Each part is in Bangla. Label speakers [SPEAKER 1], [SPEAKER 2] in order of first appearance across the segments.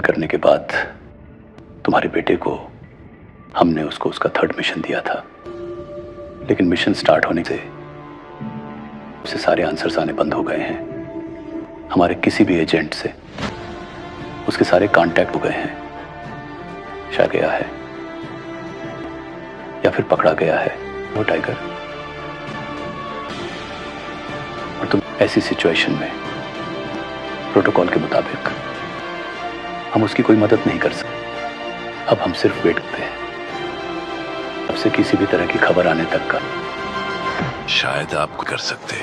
[SPEAKER 1] करने के बाद तुम्हारे बेटे को हमने उसको उसका थर्ड मिशन दिया था। लेकिन मिशन स्टार्ट होने से उसे सारे आंसर्स आने बंद हो गए हैं। हमारे किसी भी एजेंट से उसके सारे कांटेक्ट हो गए हैं। शायद गया है। या फिर पकड़ा गया है। वो टाइगर और तुम ऐसी सिचुएशन में प्रोटोकॉल के मुताबिक हम उसकी कोई मदद नहीं कर सकते। अब हम सिर्फ़ वेट करते हैं। अब से किसी भी तरह की खबर आने तक का।
[SPEAKER 2] शायद आप कर सकते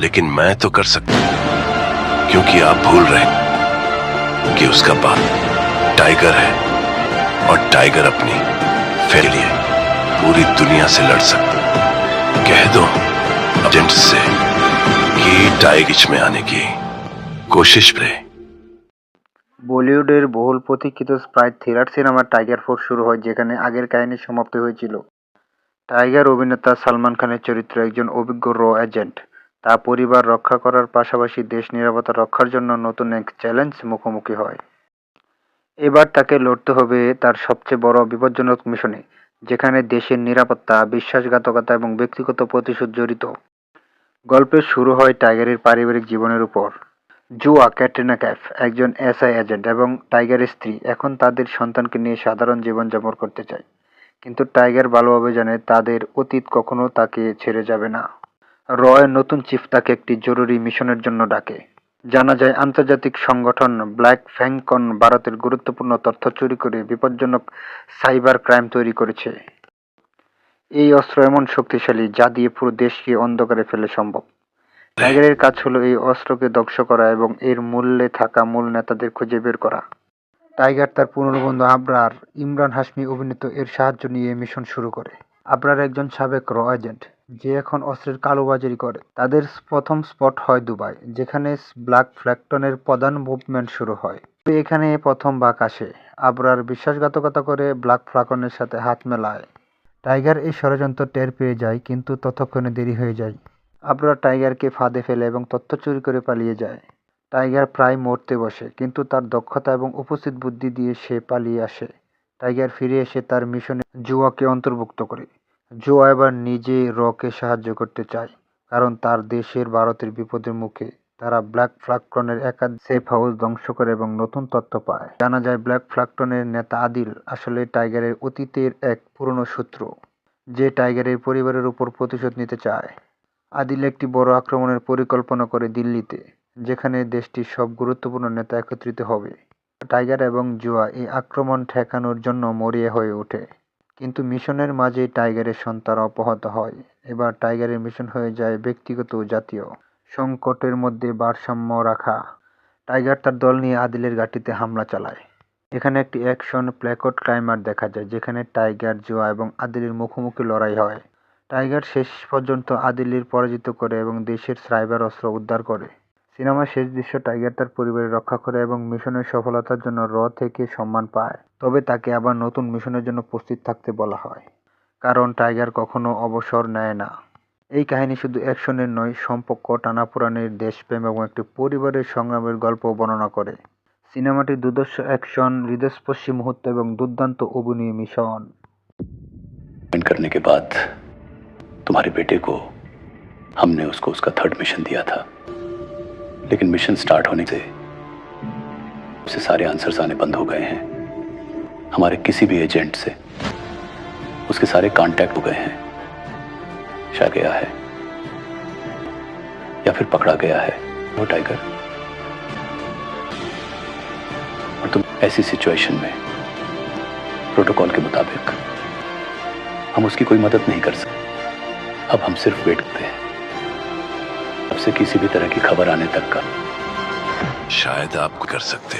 [SPEAKER 2] लेकिन मैं तो कर सकता हूँ, क्योंकि आप भूल रहे हैं कि उसका बाप टाइगर है और टाइगर अपनी फेर लिए पूरी दुनिया से लड़ सकता कह दो एजेंट से कि टाइगिच में आने की कोशिश करे
[SPEAKER 3] বলিউডের বহুল প্রতীক্ষিত spy thriller cinema Tiger Force শুরু হয়, যেখানে আগের কাহিনী সমাপ্তি হয়েছিল। টাইগার অভিনেতা সালমান খানের চরিত্র একজন অভিজ্ঞ র এজেন্ট। তা পরিবার রক্ষা করার পাশাপাশি দেশ নিরাপত্তা রক্ষার জন্য নতুন এক চ্যালেঞ্জ মুখোমুখি হয়। এবার তাকে লড়তে হবে তার সবচেয়ে বড় বিপজ্জনক মিশনে, যেখানে দেশের নিরাপত্তা, বিশ্বাসঘাতকতা এবং ব্যক্তিগত প্রতিশোধ জড়িত। গল্পের শুরু হয় টাইগারের পারিবারিক জীবনের উপর। জুয়া, ক্যাটরিনা ক্যাফ একজন এসআই এজেন্ট এবং টাইগারের স্ত্রী এখন তাদের সন্তানকে নিয়ে সাধারণ জীবনযাপন করতে চায়। কিন্তু টাইগার ভালোভাবে জানে তাদের অতীত কখনো তাকে ছেড়ে যাবে না। রয়ের নতুন চিফ তাকে একটি জরুরি মিশনের জন্য ডাকে। জানা যায়, আন্তর্জাতিক সংগঠন ব্ল্যাক ফ্যাংকন ভারতের গুরুত্বপূর্ণ তথ্য চুরি করে বিপজ্জনক সাইবার ক্রাইম তৈরি করেছে। এই অস্ত্র এমন শক্তিশালী যা দিয়ে পুরো দেশকে অন্ধকারে ফেলে সম্ভব। টাইগারের কাজ হলো এই অস্ত্রকে ধ্বংস করা এবং এর মূল্যে থাকা মূল নেতাদের খুঁজে বের করা। টাইগার তার পুনর্বন্ধু বন্ধু আবরার ইমরান হাসমি অভিনীত এর সাহায্য নিয়ে মিশন শুরু করে। আবরার একজন সাবেক র এজেন্ট, যে এখন অস্ত্রের কালোবাজারি করে। তাদের প্রথম স্পট হয় দুবাই, যেখানে ব্ল্যাক ফ্ল্যাগটনের প্রধান মুভমেন্ট শুরু হয়। এখানে প্রথম বাক আসে। আবরার বিশ্বাসঘাতকতা করে ব্ল্যাক ফ্ল্যাগনের সাথে হাত মেলায়। টাইগার এই ষড়যন্ত্র টের পেয়ে যায়, কিন্তু ততক্ষণে দেরি হয়ে যায়। আবরার টাইগারকে ফাঁদে ফেলে এবং তথ্য চুরি করে পালিয়ে যায়। টাইগার প্রায় মরতে বসে, কিন্তু তার দক্ষতা এবং উপস্থিত বুদ্ধি দিয়ে সে পালিয়ে আসে। টাইগার ফিরে এসে তার মিশনে জুয়াকে অন্তর্ভুক্ত করে। জুয়া এবার নিজে রকে সাহায্য করতে চায়, কারণ তার দেশের ভারতের বিপদের মুখে তারা ব্ল্যাক ফ্ল্যাগটনের একাধিক সেফ হাউস ধ্বংস করে এবং নতুন তথ্য পায়। জানা যায়, ব্ল্যাক ফ্ল্যাগটনের নেতা আদিল আসলে টাইগারের অতীতের এক পুরনো সূত্র যে টাইগারের পরিবারের উপর প্রতিশোধ নিতে চায়। আদিল একটি বড় আক্রমণের পরিকল্পনা করে দিল্লিতে, যেখানে দেশটির সব গুরুত্বপূর্ণ নেতা একত্রিত হবে। টাইগার এবং জুয়া এই আক্রমণ ঠেকানোর জন্য মরিয়া হয়ে ওঠে। কিন্তু মিশনের মাঝেই টাইগারের সন্তান অপহত হয়। এবার টাইগারের মিশন হয়ে যায় ব্যক্তিগত জাতীয়। সংকটের মধ্যে ভারসাম্য রাখা। টাইগার তার দল নিয়ে আদিলের ঘাঁটিতে হামলা চালায়। এখানে একটি অ্যাকশন প্ল্যাকট ক্লাইমার দেখা যায়, যেখানে টাইগার, জুয়া এবং আদিলের মুখোমুখি লড়াই হয়। টাইগার শেষ পর্যন্ত আদিলির পরাজিত করে এবং দেশের সাইবার অস্ত্র উদ্ধার করে সিনেমার শেষ দৃশ্য টাইগার তার পরিবারের রক্ষা করে এবং মিশনের সফলতার জন্য র থেকে সম্মান পায় তবে তাকে আবার নতুন মিশনের জন্য প্রস্তুত থাকতে বলা হয় কারণ টাইগার কখনো অবসর নেয় না এই কাহিনী শুধু অ্যাকশনের নয় সম্পর্ক টানাপোড়ানের দেশপ্রেম এবং একটি পরিবারের সংগ্রামের গল্প বর্ণনা করে সিনেমাটি দুর্দর্শ অ্যাকশন হৃদয়স্পর্শী মুহূর্ত এবং দুর্দান্ত অভিনয় মিশন
[SPEAKER 1] ज्वाइन करने के बाद तुम्हारे बेटे को हमने उसको उसका थर्ड मिशन दिया था। लेकिन मिशन स्टार्ट होने से उसे सारे आंसर्स आने बंद हो गए हैं। हमारे किसी भी एजेंट से उसके सारे कांटेक्ट हो गए हैं। शायद गया है। या फिर पकड़ा गया है। वो टाइगर और तुम ऐसी सिचुएशन में प्रोटोकॉल के मुताबिक हम उसकी कोई मदद नहीं कर सकते। अब हम सिर्फ़ वेट करते हैं। अब से किसी भी तरह की खबर आने तक का।
[SPEAKER 2] शायद आप कर सकते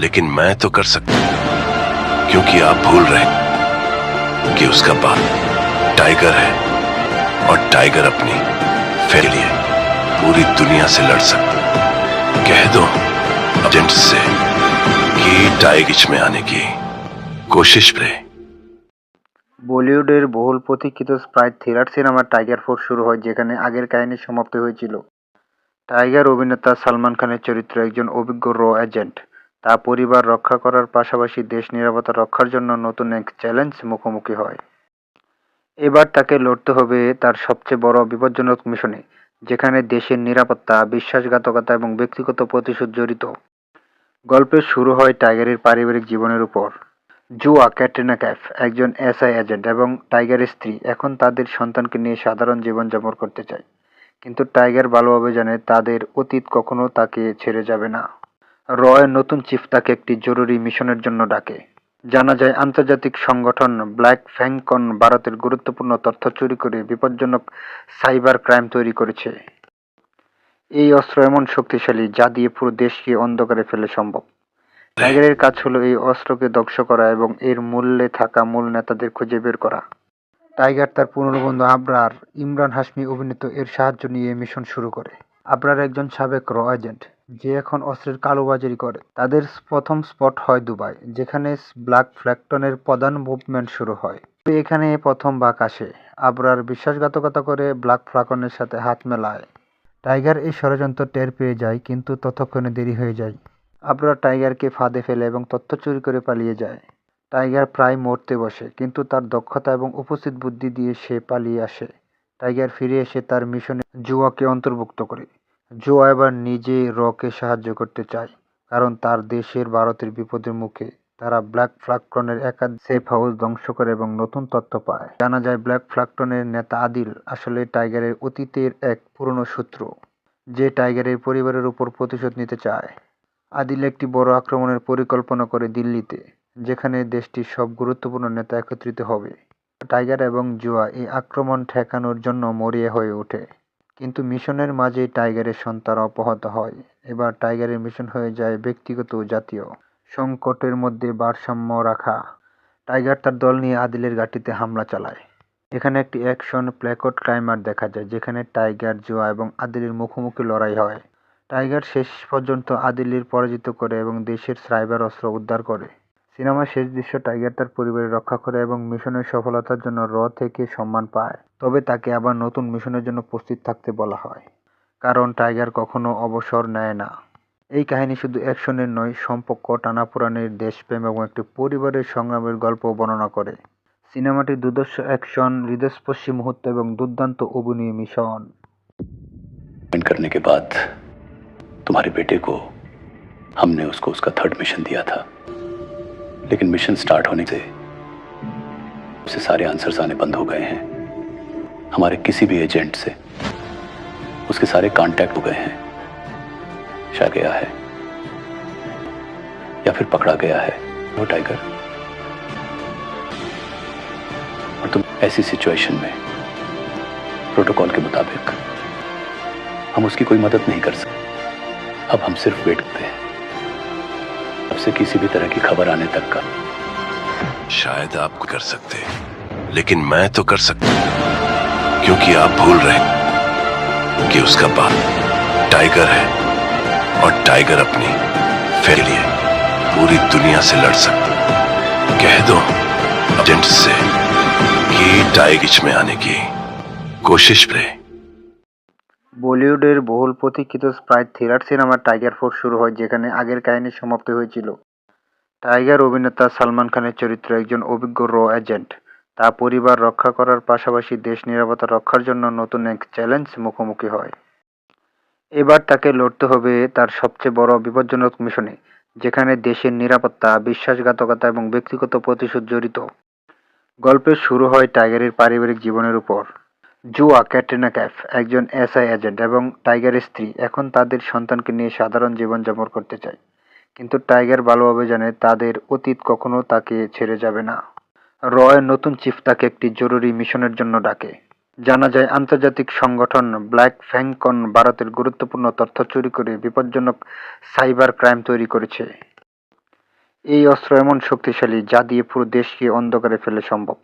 [SPEAKER 2] लेकिन मैं तो कर सकता हूँ, क्योंकि आप भूल रहे हैं कि उसका बाप टाइगर है और टाइगर अपनी फेर लिए पूरी दुनिया से लड़ सकता कह दो एजेंट से कि टाइगिच में आने की कोशिश करे।
[SPEAKER 3] বলিউডের বহুল প্রতীক্ষিত spy thriller cinema Tiger Force শুরু হয়, যেখানে আগের কাহিনী সমাপ্তি হয়েছিল। টাইগার অভিনেতা সালমান খানের চরিত্র একজন অভিজ্ঞ র এজেন্ট। তা পরিবার রক্ষা করার পাশাপাশি দেশ নিরাপত্তা রক্ষার জন্য নতুন এক চ্যালেঞ্জ মুখোমুখি হয়। এবার তাকে লড়তে হবে তার সবচেয়ে বড় বিপজ্জনক মিশনে, যেখানে দেশের নিরাপত্তা, বিশ্বাসঘাতকতা এবং ব্যক্তিগত প্রতিশোধ জড়িত। গল্পের শুরু হয় টাইগারের পারিবারিক জীবনের উপর। জুয়া, ক্যাটরিনা ক্যাফ একজন এসআই এজেন্ট এবং টাইগারের স্ত্রী এখন তাদের সন্তানকে নিয়ে সাধারণ জীবন জীবনযাপন করতে চায়। কিন্তু টাইগার ভালোভাবে জানে তাদের অতীত কখনো তাকে ছেড়ে যাবে না। রয়ের নতুন চিফ তাকে একটি জরুরি মিশনের জন্য ডাকে। জানা যায়, আন্তর্জাতিক সংগঠন ব্ল্যাক ফ্যাংকন ভারতের গুরুত্বপূর্ণ তথ্য চুরি করে বিপজ্জনক সাইবার ক্রাইম তৈরি করেছে। এই অস্ত্র এমন শক্তিশালী যা দিয়ে পুরো দেশকে অন্ধকারে ফেলে সম্ভব। টাইগারের কাজ হলো এই অস্ত্রকে ধ্বংস করা এবং এর মূল্যে থাকা মূল নেতাদের খুঁজে বের করা। টাইগার তার পুনর্বন্ধু আবরার ইমরান হাসমি অভিনীত এর সাহায্য নিয়ে মিশন শুরু করে। আবরার একজন সাবেক র এজেন্ট, যে এখন অস্ত্রের কালোবাজারি করে। তাদের প্রথম স্পট হয় দুবাই, যেখানে ব্ল্যাক ফ্ল্যাগটনের প্রধান মুভমেন্ট শুরু হয়। এখানে প্রথম বাক আসে। আবরার বিশ্বাসঘাতকতা করে ব্ল্যাক ফ্লাকনের সাথে হাত মেলায়। টাইগার এই ষড়যন্ত্র টের পেয়ে যায়, কিন্তু ততক্ষণে দেরি হয়ে যায়। আবরার টাইগারকে ফাঁদে ফেলে এবং তথ্য চুরি করে পালিয়ে যায়। টাইগার প্রায় মরতে বসে, কিন্তু তার দক্ষতা এবং উপস্থিত বুদ্ধি দিয়ে সে পালিয়ে আসে। টাইগার ফিরে এসে তার মিশনে জুয়াকে অন্তর্ভুক্ত করে। জুয়া এবার নিজে রকে সাহায্য করতে চায়, কারণ তার দেশের ভারতের বিপদের মুখে তারা ব্ল্যাক ফ্লাগটনের একাধিক সেফ হাউস ধ্বংস করে এবং নতুন তথ্য পায়। জানা যায়, ব্ল্যাক ফ্লাগটনের নেতা আদিল আসলে টাইগারের অতীতের এক পুরনো শত্রু, যে টাইগারের পরিবারের উপর প্রতিশোধ নিতে চায়। আদিল একটি বড় আক্রমণের পরিকল্পনা করে দিল্লিতে, যেখানে দেশটির সব গুরুত্বপূর্ণ নেতা একত্রিত হবে। টাইগার এবং জুয়া এই আক্রমণ ঠেকানোর জন্য মরিয়া হয়ে ওঠে। কিন্তু মিশনের মাঝে টাইগারের সন্তান অপহত হয়। এবার টাইগারের মিশন হয়ে যায় ব্যক্তিগত জাতীয়। সংকটের মধ্যে ভারসাম্য রাখা। টাইগার তার দল নিয়ে আদিলের ঘাঁটিতে হামলা চালায়। এখানে একটি অ্যাকশন প্ল্যাকট ক্লাইমার দেখা যায়, যেখানে টাইগার, জুয়া এবং আদিলের মুখোমুখি লড়াই হয়। টাইগার শেষ পর্যন্ত আদিলির পরাজিত করে এবং দেশের সাইবার অস্ত্র উদ্ধার করে সিনেমার শেষ দৃশ্য টাইগার তার পরিবারের রক্ষা করে এবং মিশনের সফলতার জন্য র থেকে সম্মান পায় তবে তাকে আবার নতুন মিশনের জন্য প্রস্তুত থাকতে বলা হয় কারণ টাইগার কখনো অবসর নেয় না এই কাহিনী শুধু অ্যাকশনের নয় সম্পর্ক টানাপোড়ানের দেশপ্রেম এবং একটি পরিবারের সংগ্রামের গল্প বর্ণনা করে সিনেমাটি দুর্দর্শ অ্যাকশন হৃদয়স্পর্শী মুহূর্ত এবং দুর্দান্ত অভিনয় মিশন
[SPEAKER 1] ज्वाइन करने के बाद तुम्हारे बेटे को हमने उसको उसका थर्ड मिशन दिया था। लेकिन मिशन स्टार्ट होने से उसे सारे आंसर्स आने बंद हो गए हैं। हमारे किसी भी एजेंट से उसके सारे कांटेक्ट हो गए हैं। शायद गया है। या फिर पकड़ा गया है। वो टाइगर और तुम ऐसी सिचुएशन में प्रोटोकॉल के मुताबिक हम उसकी कोई मदद नहीं कर सकते। अब हम सिर्फ़ वेट करते हैं अब से किसी भी तरह की खबर आने तक का
[SPEAKER 2] शायद आप कर सकते लेकिन मैं तो कर सकता हूँ। क्योंकि आप भूल रहे हैं कि उसका बाप टाइगर है, और टाइगर अपनी फेर लिए पूरी दुनिया से लड़ सकता। कह दो, एजेंट से, कि टाइगिच में आने की कोशिश करे
[SPEAKER 3] বলিউডের বহুল প্রতীক্ষিত spy thriller cinema Tiger four শুরু হয়, যেখানে আগের কাহিনী সমাপ্তি হয়েছিল। টাইগার অভিনেতা সালমান খানের চরিত্র একজন অভিজ্ঞ র এজেন্ট। তা পরিবার রক্ষা করার পাশাপাশি দেশ নিরাপত্তা রক্ষার জন্য নতুন এক চ্যালেঞ্জ মুখোমুখি হয়। এবার তাকে লড়তে হবে তার সবচেয়ে বড় বিপজ্জনক মিশনে, যেখানে দেশের নিরাপত্তা, বিশ্বাসঘাতকতা এবং ব্যক্তিগত প্রতিশোধ জড়িত। গল্পের শুরু হয় টাইগারের পারিবারিক জীবনের উপর। জুয়া, ক্যাটরিনা ক্যাফ একজন এসআই এজেন্ট এবং টাইগারের স্ত্রী এখন তাদের সন্তানকে নিয়ে সাধারণ জীবন জীবনযাপন করতে চায়। কিন্তু টাইগার ভালোভাবে জানে তাদের অতীত কখনো তাকে ছেড়ে যাবে না। রয়ের নতুন চিফ তাকে একটি জরুরি মিশনের জন্য ডাকে। জানা যায়, আন্তর্জাতিক সংগঠন ব্ল্যাক ফ্যাংকন ভারতের গুরুত্বপূর্ণ তথ্য চুরি করে বিপজ্জনক সাইবার ক্রাইম তৈরি করেছে। এই অস্ত্র এমন শক্তিশালী যা দিয়ে পুরো দেশকে অন্ধকারে ফেলে সম্ভব।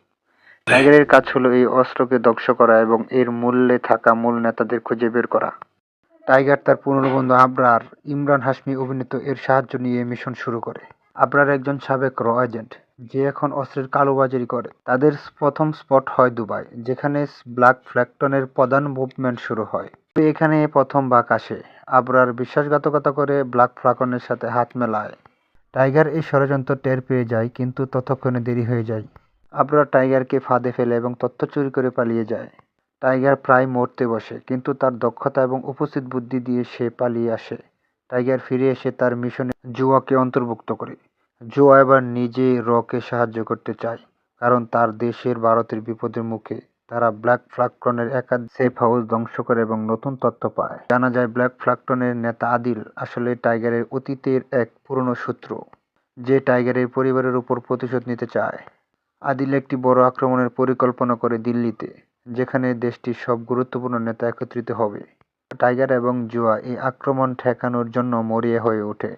[SPEAKER 3] টাইগারের কাজ হলো এই অস্ত্রকে ধ্বংস করা এবং এর মূল্যে থাকা মূল নেতাদের খুঁজে বের করা। টাইগার তার পুনর্বন্ধু আবরার ইমরান হাসমি অভিনীত এর সাহায্য নিয়ে মিশন শুরু করে। আবরার একজন সাবেক র এজেন্ট, যে এখন অস্ত্রের কালোবাজারি করে। তাদের প্রথম স্পট হয় দুবাই, যেখানে ব্ল্যাক ফ্ল্যাগটনের প্রধান মুভমেন্ট শুরু হয়। এখানে প্রথম বাক আসে। আবরার বিশ্বাসঘাতকতা করে ব্ল্যাক ফ্লাকনের সাথে হাত মেলায়। টাইগার এই ষড়যন্ত্র টের পেয়ে যায়, কিন্তু ততক্ষণে দেরি হয়ে যায়। আবরার টাইগারকে ফাঁদে ফেলে এবং তথ্য চুরি করে পালিয়ে যায়। টাইগার প্রায় মরতে বসে, কিন্তু তার দক্ষতা এবং উপস্থিত বুদ্ধি দিয়ে সে পালিয়ে আসে। টাইগার ফিরে এসে তার মিশনে জুয়াকে অন্তর্ভুক্ত করে। জুয়া এবার নিজে রকে সাহায্য করতে চায়, কারণ তার দেশের ভারতের বিপদের মুখে তারা ব্ল্যাক ফ্লাগটনের একাধিক সেফ হাউস ধ্বংস করে এবং নতুন তথ্য পায়। জানা যায়, ব্ল্যাক ফ্লাগটনের নেতা আদিল আসলে টাইগারের অতীতের এক পুরনো শত্রু, যে টাইগারের পরিবারের উপর প্রতিশোধ নিতে চায়। আদিল একটি বড় আক্রমণের পরিকল্পনা করে দিল্লিতে, যেখানে দেশটির সব গুরুত্বপূর্ণ নেতা একত্রিত হবে। টাইগার এবং জুয়া এই আক্রমণ ঠেকানোর জন্য মরিয়া হয়ে ওঠে।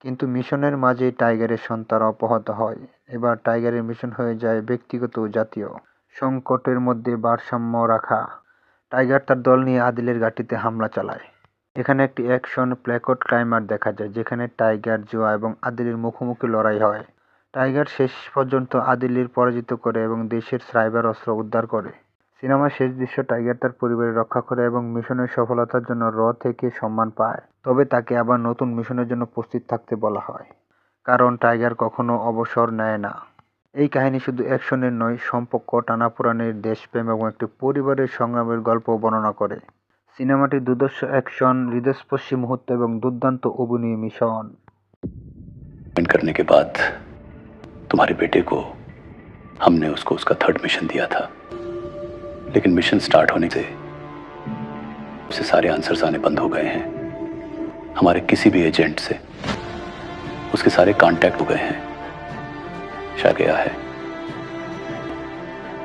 [SPEAKER 3] কিন্তু মিশনের মাঝেই টাইগারের সন্তান অপহত হয়। এবার টাইগারের মিশন হয়ে যায় ব্যক্তিগত ও জাতীয়। সংকটের মধ্যে ভারসাম্য রাখা। টাইগার তার দল নিয়ে আদিলের ঘাঁটিতে হামলা চালায়। এখানে একটি অ্যাকশন প্ল্যাকট ক্লাইমার দেখা যায়, যেখানে টাইগার, জুয়া এবং আদিলের মুখোমুখি লড়াই হয়। টাইগার শেষ পর্যন্ত আদিলির পরাজিত করে এবং দেশের সাইবার অস্ত্র উদ্ধার করে সিনেমার শেষ দৃশ্য টাইগার তার পরিবারের রক্ষা করে এবং মিশনের সফলতার জন্য র থেকে সম্মান পায় তবে তাকে আবার নতুন মিশনের জন্য প্রস্তুত থাকতে বলা হয় কারণ টাইগার কখনো অবসর নেয় না এই কাহিনী শুধু অ্যাকশনের নয় সম্পর্ক টানাপোড়ানের দেশপ্রেম এবং একটি পরিবারের সংগ্রামের গল্প বর্ণনা করে সিনেমাটি দুর্দর্শ অ্যাকশন হৃদয়স্পর্শী মুহূর্ত এবং দুর্দান্ত অভিনয় মিশন
[SPEAKER 1] ज्वाइन करने के बाद तुम्हारे बेटे को हमने उसको उसका थर्ड मिशन दिया था। लेकिन मिशन स्टार्ट होने से उसे सारे आंसर्स आने बंद हो गए हैं। हमारे किसी भी एजेंट से उसके सारे कांटेक्ट हो गए हैं। शायद गया है।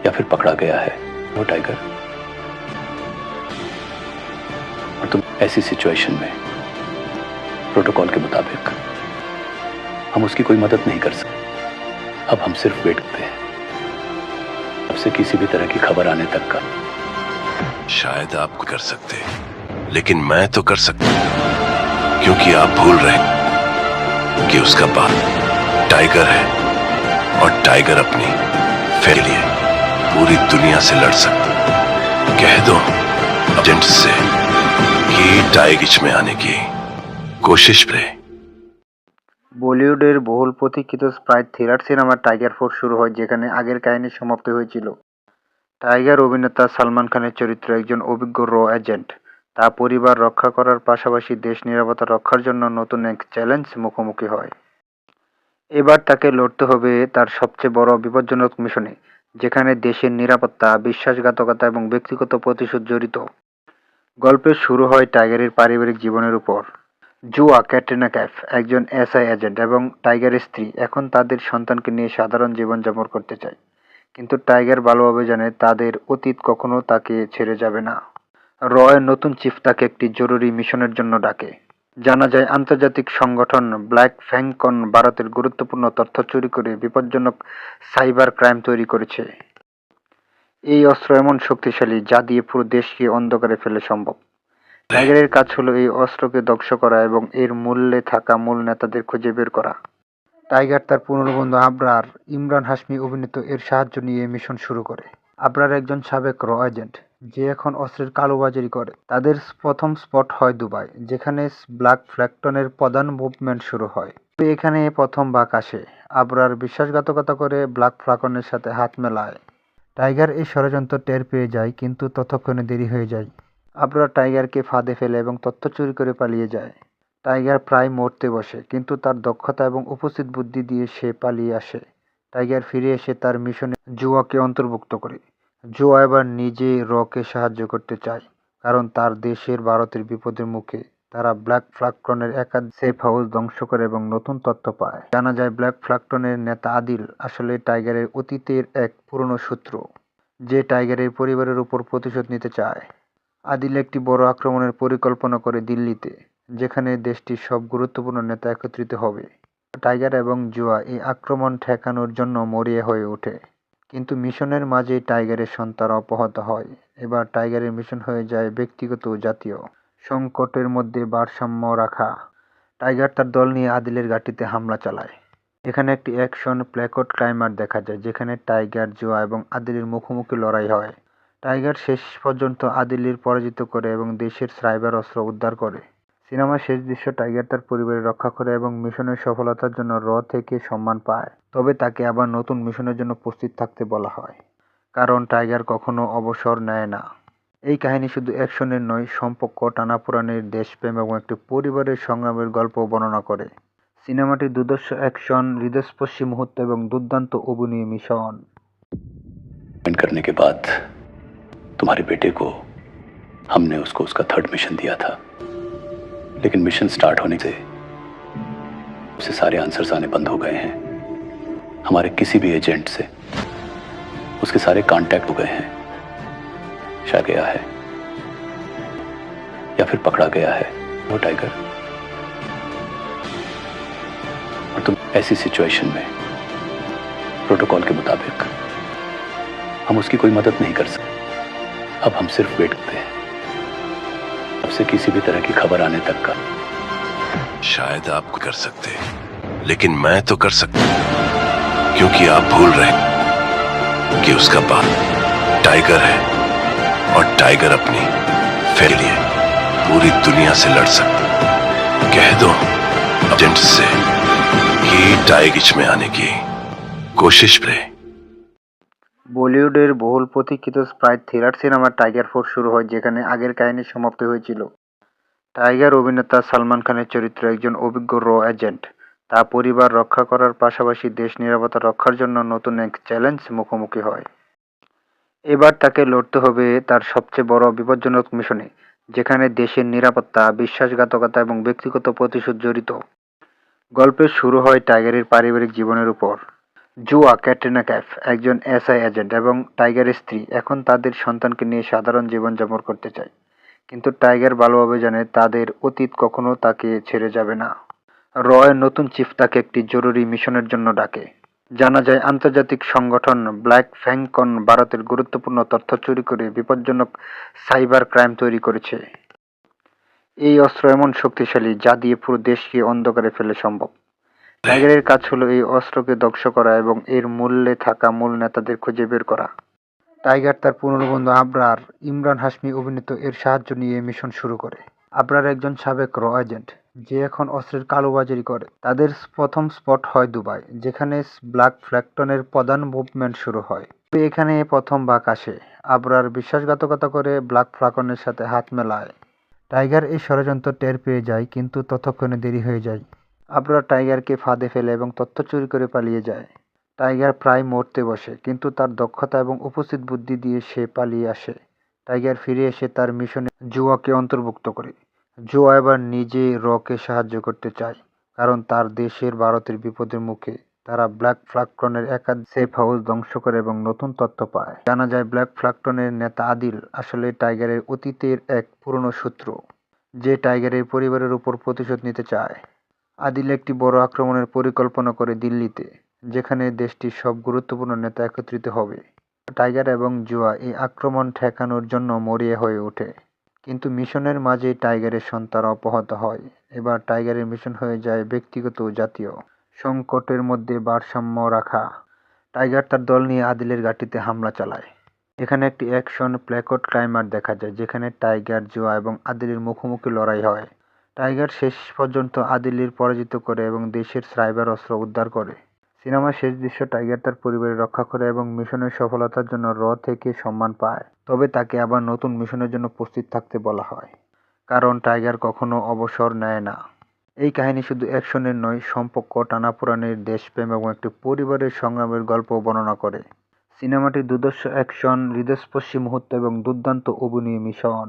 [SPEAKER 1] या फिर पकड़ा गया है। वो टाइगर और तुम ऐसी सिचुएशन में प्रोटोकॉल के मुताबिक हम उसकी कोई मदद नहीं कर सकते। अब हम सिर्फ़ वेट करते हैं। अब से किसी भी तरह की खबर आने तक का।
[SPEAKER 2] शायद आप कर सकते लेकिन मैं तो कर सकता क्योंकि आप भूल रहे हैं कि उसका बाप टाइगर है, और टाइगर अपनी फैमिली लिए पूरी दुनिया से लड़ सकता कह दो, एजेंट से, कि टाइगिच में आने की कोशिश करे
[SPEAKER 3] বলিউডের বহুল প্রতীক্ষিত spy thriller cinema Tiger four শুরু হয়, যেখানে আগের কাহিনী সমাপ্ত হয়েছিল। টাইগার অভিনেতা সালমান খানের চরিত্র একজন অভিজ্ঞ র এজেন্ট। তা পরিবার রক্ষা করার পাশাপাশি দেশ নিরাপত্তা রক্ষার জন্য নতুন এক চ্যালেঞ্জ মুখোমুখি হয়। এবার তাকে লড়তে হবে তার সবচেয়ে বড় বিপজ্জনক মিশনে, যেখানে দেশের নিরাপত্তা, বিশ্বাসঘাতকতা এবং ব্যক্তিগত প্রতিশোধ জড়িত। গল্পের শুরু হয় টাইগারের পারিবারিক জীবনের উপর। জুয়া, ক্যাটরিনা ক্যাফ একজন এসআই এজেন্ট এবং টাইগারের স্ত্রী এখন তাদের সন্তানকে নিয়ে সাধারণ জীবনযাপন করতে চায়। কিন্তু টাইগার ভালোভাবে জানে তাদের অতীত কখনো তাকে ছেড়ে যাবে না। রয়ের নতুন চিফ তাকে একটি জরুরি মিশনের জন্য ডাকে। জানা যায়, আন্তর্জাতিক সংগঠন ব্ল্যাক ফ্যাংকন ভারতের গুরুত্বপূর্ণ তথ্য চুরি করে বিপজ্জনক সাইবার ক্রাইম তৈরি করেছে। এই অস্ত্র এমন শক্তিশালী যা দিয়ে পুরো দেশকে অন্ধকারে ফেলে সম্ভব। টাইগারের কাজ হলো এই অস্ত্রকে ধ্বংস করা এবং এর মূল্যে থাকা মূল নেতাদের খুঁজে বের করা। টাইগার তার পুনর্বন্ধু বন্ধু আবরার ইমরান হাসমি অভিনীত এর সাহায্য নিয়ে মিশন শুরু করে। আবরার একজন সাবেক র এজেন্ট, যে এখন অস্ত্রের কালোবাজারি করে। তাদের প্রথম স্পট হয় দুবাই, যেখানে ব্ল্যাক ফ্ল্যাগটনের প্রধান মুভমেন্ট শুরু হয়। এখানে প্রথম বাক আসে। আবরার বিশ্বাসঘাতকতা করে ব্ল্যাক ফ্লাকনের সাথে হাত মেলায়। টাইগার এই ষড়যন্ত্র টের পেয়ে যায়, কিন্তু ততক্ষণে দেরি হয়ে যায়। আবরার টাইগারকে ফাঁদে ফেলে এবং তথ্য চুরি করে পালিয়ে যায়। টাইগার প্রায় মরতে বসে, কিন্তু তার দক্ষতা এবং উপস্থিত বুদ্ধি দিয়ে সে পালিয়ে আসে। টাইগার ফিরে এসে তার মিশনে জুয়াকে অন্তর্ভুক্ত করে। জুয়া এবার নিজে রকে সাহায্য করতে চায়, কারণ তার দেশের ভারতের বিপদের মুখে তারা ব্ল্যাক ফ্লাগটনের একাধিক সেফ হাউস ধ্বংস করে এবং নতুন তথ্য পায়। জানা যায়, ব্ল্যাক ফ্লাগটনের নেতা আদিল আসলে টাইগারের অতীতের এক পুরনো শত্রু, যে টাইগারের পরিবারের উপর প্রতিশোধ নিতে চায়। আদিল একটি বড় আক্রমণের পরিকল্পনা করে দিল্লিতে, যেখানে দেশটির সব গুরুত্বপূর্ণ নেতা একত্রিত হবে। টাইগার এবং জুয়া এই আক্রমণ ঠেকানোর জন্য মরিয়া হয়ে ওঠে। কিন্তু মিশনের মাঝেই টাইগারের সন্তান অপহত হয়। এবার টাইগারের মিশন হয়ে যায় ব্যক্তিগত জাতীয়। সংকটের মধ্যে ভারসাম্য রাখা। টাইগার তার দল নিয়ে আদিলের ঘাঁটিতে হামলা চালায়। এখানে একটি অ্যাকশন প্ল্যাকট ক্লাইমার দেখা যায়, যেখানে টাইগার, জুয়া এবং আদিলের মুখোমুখি লড়াই হয়। টাইগার শেষ পর্যন্ত আদিলির পরাজিত করে এবং দেশের সাইবার অস্ত্র উদ্ধার করে সিনেমার শেষ দৃশ্য টাইগার তার পরিবারের রক্ষা করে এবং মিশনের সফলতার জন্য র থেকে সম্মান পায় তবে তাকে আবার নতুন মিশনের জন্য প্রস্তুত থাকতে বলা হয় কারণ টাইগার কখনো অবসর নেয় না এই কাহিনী শুধু অ্যাকশনের নয় সম্পর্ক টানাপোড়েনের দেশপ্রেম এবং একটি পরিবারের সংগ্রামের গল্প বর্ণনা করে সিনেমাটি দুর্ধর্ষ অ্যাকশন হৃদয়স্পর্শী মুহূর্ত এবং দুর্দান্ত অভিনয় মিশন
[SPEAKER 1] ज्वाइन करने के बाद तुम्हारे बेटे को हमने उसको उसका थर्ड मिशन दिया था। लेकिन मिशन स्टार्ट होने से उसे सारे आंसर्स आने बंद हो गए हैं। हमारे किसी भी एजेंट से उसके सारे कांटेक्ट हो गए हैं। शायद गया है। या फिर पकड़ा गया है। वो टाइगर और तुम ऐसी सिचुएशन में प्रोटोकॉल के मुताबिक हम उसकी कोई मदद नहीं कर सकते। अब हम सिर्फ़ वेट करते हैं। अब से किसी भी तरह की खबर आने तक का।
[SPEAKER 2] शायद आप कर सकते लेकिन मैं तो कर सकता क्योंकि आप भूल रहे कि उसका बाप टाइगर है, और टाइगर अपनी फेर लिए पूरी दुनिया से लड़ सकता कह दो, एजेंट से, कि टाइगिच में आने की कोशिश करे।
[SPEAKER 3] বলিউডের বহুল প্রতীক্ষিত spy thriller cinema Tiger four শুরু হয়, যেখানে আগের কাহিনী সমাপ্ত হয়েছিল। টাইগার অভিনেতা সালমান খানের চরিত্র একজন অভিজ্ঞ র এজেন্ট। তা পরিবার রক্ষা করার পাশাপাশি দেশ নিরাপত্তা রক্ষার জন্য নতুন এক চ্যালেঞ্জ মুখোমুখি হয়। এবার তাকে লড়তে হবে তার সবচেয়ে বড় বিপজ্জনক মিশনে, যেখানে দেশের নিরাপত্তা, বিশ্বাসঘাতকতা এবং ব্যক্তিগত প্রতিশোধ জড়িত। গল্পের শুরু হয় টাইগারের পারিবারিক জীবনের উপর। জুয়া, ক্যাটরিনা ক্যাফ একজন এসআই এজেন্ট এবং টাইগারের স্ত্রী এখন তাদের সন্তানকে নিয়ে সাধারণ জীবনযাপন করতে চায়। কিন্তু টাইগার ভালোভাবে জানে তাদের অতীত কখনো তাকে ছেড়ে যাবে না। রয়ের নতুন চিফ তাকে একটি জরুরি মিশনের জন্য ডাকে। জানা যায়, আন্তর্জাতিক সংগঠন ব্ল্যাক ফ্যাংকন ভারতের গুরুত্বপূর্ণ তথ্য চুরি করে বিপজ্জনক সাইবার ক্রাইম তৈরি করেছে। এই অস্ত্র এমন শক্তিশালী যা দিয়ে পুরো দেশকে অন্ধকারে ফেলে সম্ভব। টাইগারের কাজ হলো এই অস্ত্রকে দক্ষ করা এবং এর মূল্যে থাকা মূল নেতাদের খুঁজে বের করা। টাইগার তার পুনর্বন্ধু আবরার ইমরান হাসমি অভিনীত এর সাহায্য নিয়ে মিশন শুরু করে। আবরার একজন সাবেক র এজেন্ট, যে এখন অস্ত্রের কালোবাজারি করে। তাদের প্রথম স্পট হয় দুবাই, যেখানে ব্ল্যাক ফ্ল্যাগটনের প্রধান মুভমেন্ট শুরু হয়। এখানে প্রথম বাক আসে। আবরার বিশ্বাসঘাতকতা করে ব্ল্যাক ফ্লাকনের সাথে হাত মেলায়। টাইগার এই ষড়যন্ত্র টের পেয়ে যায়, কিন্তু ততক্ষণে দেরি হয়ে যায়। আবরার টাইগারকে ফাঁদে ফেলে এবং তথ্য চুরি করে পালিয়ে যায়। টাইগার প্রায় মরতে বসে, কিন্তু তার দক্ষতা এবং উপস্থিত বুদ্ধি দিয়ে সে পালিয়ে আসে। টাইগার ফিরে এসে তার মিশনে জুয়াকে অন্তর্ভুক্ত করে। জুয়া এবার নিজে রকে সাহায্য করতে চায়, কারণ তার দেশের ভারতের বিপদের মুখে তারা ব্ল্যাক ফ্লাকটনের একাদ সেফ হাউস ধ্বংস করে এবং নতুন তথ্য পায়। জানা যায়, ব্ল্যাক ফ্লাকটনের নেতা আদিল আসলে টাইগারের অতীতের এক পুরনো শত্রু, যে টাইগারের পরিবারের উপর প্রতিশোধ নিতে চায়। আদিল একটি বড় আক্রমণের পরিকল্পনা করে দিল্লিতে, যেখানে দেশটির সব গুরুত্বপূর্ণ নেতা একত্রিত হবে। টাইগার এবং জুয়া এই আক্রমণ ঠেকানোর জন্য মরিয়া হয়ে ওঠে। কিন্তু মিশনের মাঝে টাইগারের সন্তান অপহত হয়। এবার টাইগারের মিশন হয়ে যায় ব্যক্তিগত ও জাতীয় সংকটের মধ্যে ভারসাম্য রাখা। টাইগার তার দল নিয়ে আদিলের ঘাঁটিতে হামলা চালায়। এখানে একটি অ্যাকশন প্ল্যাকট ক্লাইমার দেখা যায়, যেখানে টাইগার, জুয়া এবং আদিলের মুখোমুখি লড়াই হয়। টাইগার শেষ পর্যন্ত আদিলির পরাজিত করে এবং দেশের সাইবার অস্ত্র উদ্ধার করে। সিনেমার শেষ দৃশ্য টাইগার তার পরিবারের রক্ষা করে এবং মিশনের সফলতার জন্য র থেকে সম্মান পায়। তবে তাকে আবার নতুন মিশনের জন্য প্রস্তুত থাকতে বলা হয়, কারণ টাইগার কখনো অবসর নেয় না। এই কাহিনী শুধু অ্যাকশনের নয়, সম্পর্ক, টানাপোড়েনের, দেশপ্রেম এবং একটি পরিবারের সংগ্রামের গল্প বর্ণনা করে। সিনেমাটি দুর্ধর্ষ অ্যাকশন হৃদয়স্পর্শী মুহূর্ত এবং দুর্দান্ত অভিনয় মিশন।